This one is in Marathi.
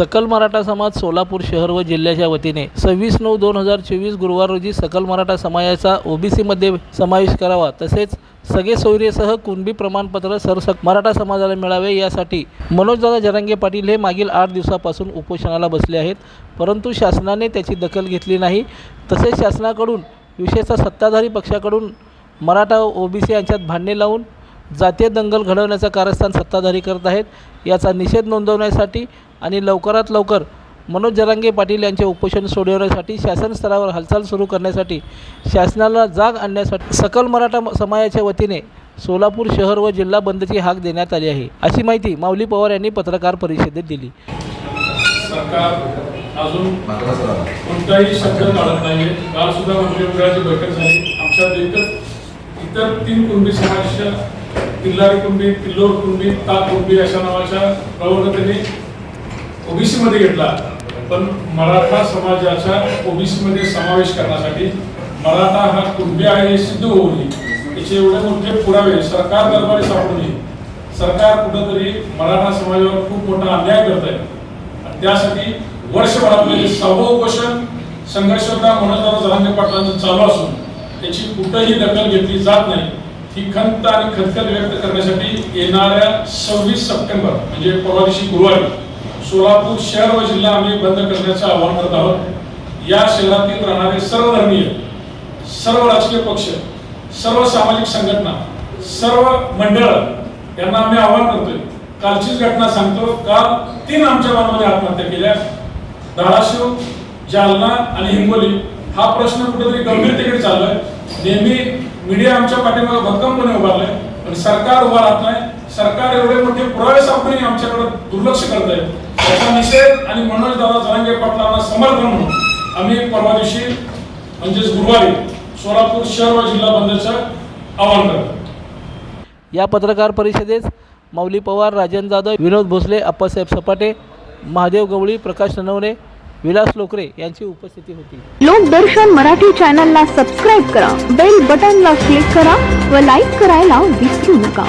सकल मराठा समाज सोलापूर शहर व जिल्ह्याच्या वतीने सव्वीस नऊ दोन हजार चोवीस गुरुवार रोजी सकल मराठा समाजाचा ओबीसीमध्ये समावेश करावा. तसेच सगळे सोयरेसह कुणबी प्रमाणपत्र सरसक मराठा समाजाला मिळावे यासाठी मनोजदादा जरांगे पाटील हे मागील आठ दिवसापासून उपोषणाला बसले आहेत. परंतु शासनाने त्याची दखल घेतली नाही. तसेच शासनाकडून विशेषतः सत्ताधारी पक्षाकडून मराठा व ओबीसी यांच्यात भांडणे लावून जातीय दंगल घडवण्याचं कारस्थान सत्ताधारी करत आहेत. याचा निषेध नोंदवण्यासाठी आणि लवकरात लवकर मनोज जरांगे पाटील यांचे उपोषण सोडवण्यासाठी शासन स्तरावर हालचाल सुरू करण्यासाठी शासनाला जाग आणण्यासाठी सकल मराठा समाजाच्या वतीने सोलापूर शहर व जिल्हा बंदची हाक देण्यात आली आहे. अशी माहिती माऊली पवार यांनी पत्रकार परिषदेत दिली. सरकार अजून कोणताही शब्द काढत नाही काल सुद्धा मंत्रिमंडळाची बैठक झाली. आमच्या इतर तीन कुणबी समाजाच्या तिल्लार कुंडी तिल्लोर कुंडी ताक कुंडी अशा नावाच्या प्रवर्गाने ओबीसी मध्ये घेतला. पण मराठा समाजाच्या ओबीसी मध्ये समावेश करण्यासाठी मराठा हा कुंभी आहे हे सिद्ध होऊ नये याचे एवढे मोठे पुरावे सरकार दरबारी सापडू नये. सरकार कुठंतरी मराठा समाजावर खूप मोठा अन्याय करत आहे आणि त्यासाठी वर्षभरामध्ये सहावं उपोषण संघर्षदा मनोजदार जरांगे पाटलांचं चालू असून त्याची कुठंही दखल घेतली जात नाही. ही खंत आणि खदखद व्यक्त करण्यासाठी येणाऱ्या सव्वीस सप्टेंबर म्हणजे परवा दिवशी गुरुवारी सोलापूर शहर व जिल्हा आम्ही बंद करण्याचं आवाहन करत आहोत. या शहरातील राहणारे सर्व धर्मीय सर्व राजकीय पक्ष सर्व सामाजिक संघटना सर्व मंडळ यांना आम्ही आवाहन करतोय. कालचीच घटना सांगतो काल तीन आमच्या मनामध्ये आत्महत्या केल्या. धाराशिव जालना आणि हिंगोली हा प्रश्न कुठेतरी गंभीरतेकडे चाललाय. नेहमी मीडिया आमच्या पाठीमागे भक्कमपणे उभारलाय. पण सरकार उभा राहत नाही. सरकार एवढे मोठे पुरावे सापडून आमच्याकडे दुर्लक्ष करत आहे त्याचा निषेध आणि मनोज दादा जरांगे पाटलांना समर्थन म्हणून आम्ही परवा दिवशी म्हणजेच गुरुवारी सोलापूर शहर व जिल्हा बंदचं आवाहन करतो या पत्रकार परिषदेस माऊली पवार राजन जाधव विनोद भोसले अप्पासाहेब सपाटे महादेव गवळी प्रकाश ननवणे विलास लोकरे यांची उपस्थिती होती. लोकदर्शन मराठी चॅनलला सबस्क्राईब करा बेल बटनला क्लिक करा व लाईक करायला विसरू नका.